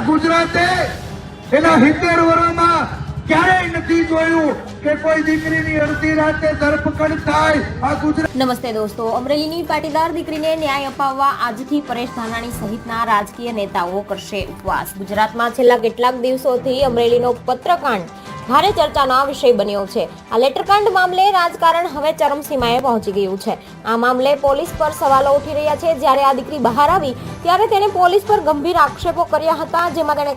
ગુજરાતે એના સિત્તેર વર્ષમાં ક્યારેય નથી જોયું કે કોઈ દીકરીની અડધી રાતે ધરપકડ થાય આ ગુજરાત. નમસ્તે દોસ્તો, અમરેલીની પાટીદાર દીકરીને ન્યાય અપાવવા આજથી પરેશ ધાનાણી સહિતના રાજકીય નેતાઓ કરશે ઉપવાસ. ગુજરાતમાં છેલ્લા કેટલાક દિવસોથી અમરેલીનો પત્રકાંડ ભારે ચર્ચાનો વિષય બન્યો છે. આ લેટરકાંડ મામલે રાજકારણ હવે ચરમસીમાએ પહોંચી ગયું છે. આ મામલે પોલીસ પર સવાલો ઉઠી રહ્યા છે. જ્યારે આ દીકરી બહાર આવી, ત્યારે તેણે પોલીસ પર ગંભીર આક્ષેપો કર્યા હતા, જેમાં તેણે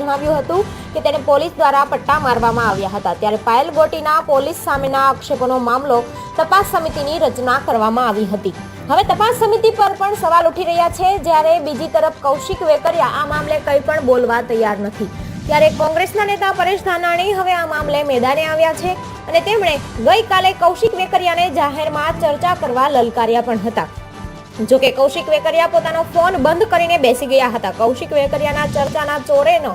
જણાવ્યું હતું કે તેને પોલીસ દ્વારા પટ્ટા મારવામાં આવ્યા હતા. ત્યારે પાયલ ગોટીના પોલીસ સામેના આક્ષેપોનો મામલો તપાસ સમિતિની રચના કરવામાં આવી હતી. હવે તપાસ સમિતિ પર પણ સવાલ ઉઠી રહ્યા છે. જ્યારે બીજી તરફ કૌશિક વેકરિયા આ મામલે કંઈ પણ બોલવા તૈયાર નથી. ત્યારે કોંગ્રેસના નેતા પરેશ ધાનાણી હવે આ મામલે મેદાને આવ્યા છે અને તેમણે ગઈકાલે કૌશિક વેકરિયાને જાહેરમાં ચર્ચા કરવા લલકાર્યા પણ હતા. જો કે કૌશિક વેકરિયા પોતાનો ફોન બંધ કરીને બેસી ગયા હતા. કૌશિક વેકરિયાના ચર્ચાના ચોરેનો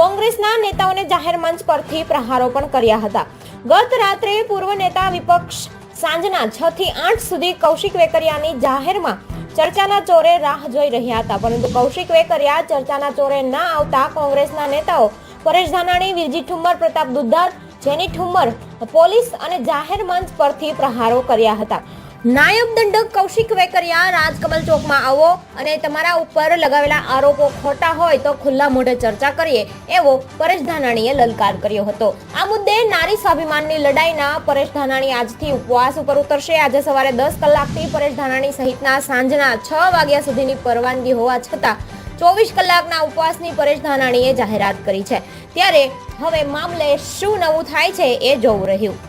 કોંગ્રેસના નેતાઓને જાહેર મંચ પરથી પ્રહારો પણ કર્યા હતા. ગત રાત્રે પૂર્વ નેતા વિપક્ષ સાંજના છ થી આઠ સુધી કૌશિક વેકરિયાની જાહેરમાં ચર્ચાના ચોરે રાહ જોઈ રહ્યા હતા. પરંતુ કૌશિક વેકરિયા ચર્ચાના ચોરે ના આવતા કોંગ્રેસના નેતાઓ પરેશ ધાનાણી, વિરજી ઠુમ્મર, પ્રતાપ દુધાર, જેની ઠુમ્મર પોલીસ અને જાહેર મંચ પરથી પ્રહારો કર્યા હતા. નાયબ દંડક કૌશિક વેકરિયા રાજકમલ ચોકમાં આવો અને તમારા ઉપર લગાવેલા આરોપો ખોટા હોય તો ખુલ્લા મોઢે ચર્ચા કરીએ એવો પરેશ ધાનાણીએ લલકાર કર્યો હતો. આ મુદ્દે નારી સ્વાભિમાનની લડાઈના પરેશ ધાનાણી આજથી ઉપવાસ ઉપર ઉતરશે. આજે સવારે દસ કલાકથી પરેશ ધાનાણી સહિતના સાંજના છ વાગ્યા સુધીની પરવાનગી હોવા છતાં ચોવીસ કલાકના ઉપવાસની પરેશ ધાનાણીએ જાહેરાત કરી છે. ત્યારે હવે મામલે શું નવું થાય છે એ જોવું રહ્યું.